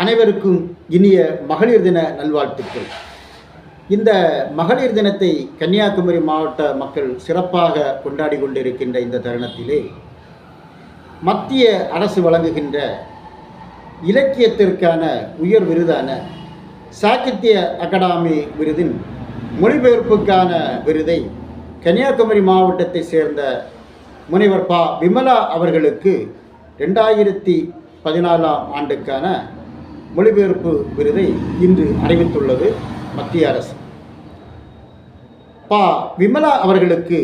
அனைவருக்கும் இனிய மகளிர் தின நல்வாழ்த்துக்கள். இந்த மகளிர் தினத்தை கன்னியாகுமரி மாவட்ட மக்கள் சிறப்பாக கொண்டாடி கொண்டிருக்கின்ற இந்த தருணத்திலே மத்திய அரசு வழங்குகின்ற இலக்கியத்திற்கான உயர் விருதான சாகித்ய அகாடமி விருதின் மொழிபெயர்ப்புக்கான விருதை கன்னியாகுமரி மாவட்டத்தை சேர்ந்த முனைவர் பா. விமலா அவர்களுக்கு ரெண்டாயிரத்தி பதினாலாம் ஆண்டுக்கான மொழிபெயர்ப்பு விருதை இன்று அறிவித்துள்ளது மத்திய அரசு. பா. விமலா அவர்களுக்கு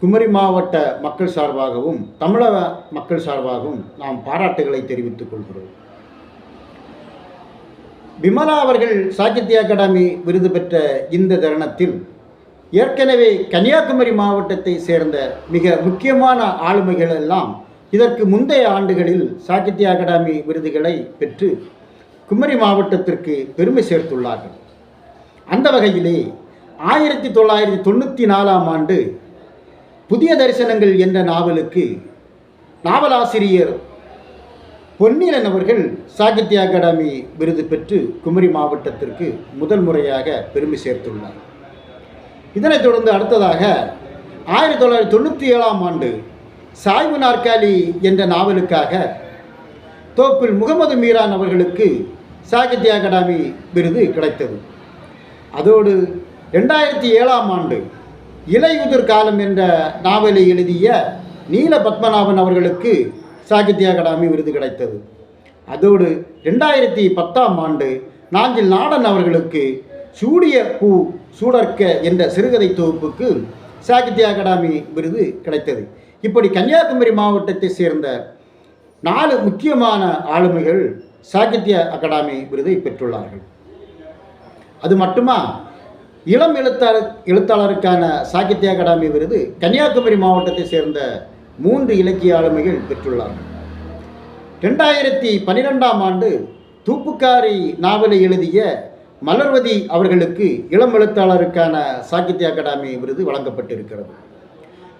குமரி மாவட்ட மக்கள் சார்பாகவும் தமிழக மக்கள் சார்பாகவும் நாம் பாராட்டுகளை தெரிவித்துக் கொள்கிறோம். விமலா அவர்கள் சாகித்ய அகாடமி விருது பெற்ற இந்த தருணத்தில் ஏற்கனவே கன்னியாகுமரி மாவட்டத்தை சேர்ந்த மிக முக்கியமான ஆளுமைகள் எல்லாம் இதற்கு முந்தைய ஆண்டுகளில் சாகித்ய அகாடமி விருதுகளை பெற்று குமரி மாவட்டத்திற்கு பெருமை சேர்த்துள்ளார்கள். அந்த வகையிலே ஆயிரத்தி தொள்ளாயிரத்தி தொண்ணூற்றி நாலாம் ஆண்டு புதிய தரிசனங்கள் என்ற நாவலுக்கு நாவலாசிரியர் பொன்னிலன் அவர்கள் சாகித்ய அகாடமி விருது பெற்று குமரி மாவட்டத்திற்கு முதல் முறையாக பெருமை சேர்த்துள்ளார். இதனைத் தொடர்ந்து அடுத்ததாக ஆயிரத்தி தொள்ளாயிரத்தி தொண்ணூற்றி ஏழாம் ஆண்டு சாய்வு நாற்காலி என்ற நாவலுக்காக தோப்பில் முகமது மீரான் அவர்களுக்கு சாகித்ய அகாடமி விருது கிடைத்தது. அதோடு ரெண்டாயிரத்தி ஏழாம் ஆண்டு இலையுதிர் காலம் என்ற நாவலை எழுதிய நீல பத்மநாபன் அவர்களுக்கு சாகித்ய அகாடமி விருது கிடைத்தது. அதோடு ரெண்டாயிரத்தி பத்தாம் ஆண்டு நாஞ்சில் நாடன் அவர்களுக்கு சூடிய பூ சூடர்க்க என்ற சிறுகதை தொகுப்புக்கு சாகித்ய அகாடமி விருது கிடைத்தது. இப்படி கன்னியாகுமரி மாவட்டத்தை சேர்ந்த நாலு முக்கியமான ஆளுமைகள் சாகித்ய அகாடமி விருதை பெற்றுள்ளார்கள். அது மட்டுமா? இளம் எழுத்தாளர் எழுத்தாளருக்கான சாகித்ய அகாடமி விருது கன்னியாகுமரி மாவட்டத்தை சேர்ந்த மூன்று இலக்கிய ஆளுமைகள் பெற்றுள்ளார்கள். ரெண்டாயிரத்தி பன்னிரெண்டாம் ஆண்டு தூப்புக்காரி நாவலை எழுதிய மலர்வதி அவர்களுக்கு இளம் எழுத்தாளருக்கான சாகித்ய அகாடமி விருது வழங்கப்பட்டிருக்கிறது.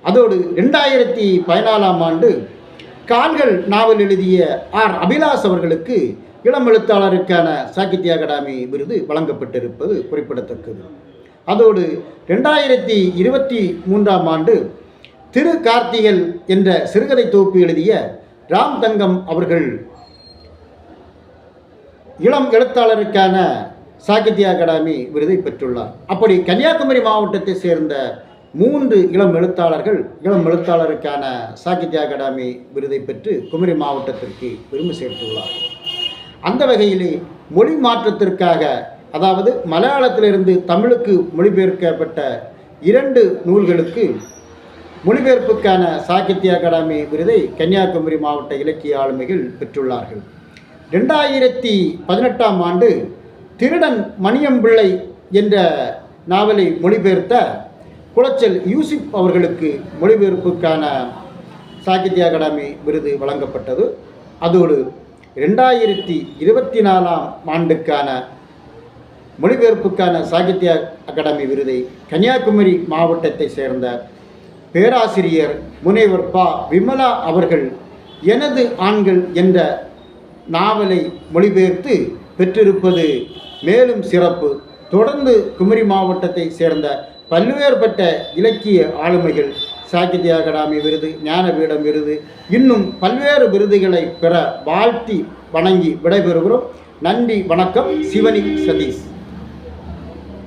அதோடு ரெண்டாயிரத்தி பதினாலாம் ஆண்டு கால்கள் நாவல் எழுதிய ஆர். அபிலாஷ் அவர்களுக்கு இளம் எழுத்தாளருக்கான சாகித்ய அகாடமி விருது வழங்கப்பட்டிருப்பது குறிப்பிடத்தக்கது. அதோடு ரெண்டாயிரத்தி இருபத்தி மூன்றாம் ஆண்டு திரு கார்த்திகல் என்ற சிறுகதை தொகுப்பு எழுதிய ராம் தங்கம் அவர்கள் இளம் எழுத்தாளருக்கான சாகித்ய அகாடமி விருதை பெற்றுள்ளார். அப்படி கன்னியாகுமரி மாவட்டத்தை சேர்ந்த மூன்று இளம் எழுத்தாளர்கள் இளம் எழுத்தாளருக்கான சாகித்ய அகாடமி விருதை பெற்று குமரி மாவட்டத்திற்கு பெருமை சேர்த்துள்ளார்கள். அந்த வகையிலே மொழி மாற்றத்திற்காக அதாவது மலையாளத்திலிருந்து தமிழுக்கு மொழிபெயர்க்கப்பட்ட இரண்டு நூல்களுக்கு மொழிபெயர்ப்புக்கான சாகித்ய அகாடமி விருதை கன்னியாகுமரி மாவட்ட இலக்கிய ஆளுமைகள் பெற்றுள்ளார்கள். ரெண்டாயிரத்தி பதினெட்டாம் ஆண்டு திருடன் மணியம்பிள்ளை என்ற நாவலை மொழிபெயர்த்த குளச்சல் யூசிப் அவர்களுக்கு மொழிபெயர்ப்புக்கான சாகித்ய அகாடமி விருது வழங்கப்பட்டது. அதோடு ரெண்டாயிரத்தி இருபத்தி நாலாம் ஆண்டுக்கான மொழிபெயர்ப்புக்கான சாகித்ய அகாடமி விருதை கன்னியாகுமரி மாவட்டத்தை சேர்ந்த பேராசிரியர் முனைவர் பா. விமலா அவர்கள் எனது ஆண்கள் என்ற நாவலை மொழிபெயர்த்து பெற்றிருப்பது மேலும் சிறப்பு. தொடர்ந்து குமரி மாவட்டத்தை சேர்ந்த பல்வேறுபட்ட இலக்கிய ஆளுமைகள். சாகித்ய அகாடமி விருது ஞானபீடம் விருது. இன்னும் பல்வேறு விருதுகளை பெற வாழ்த்தி வணங்கி விடைபெறுகிறோம். நன்றி வணக்கம். சிவனி சதீஷ்.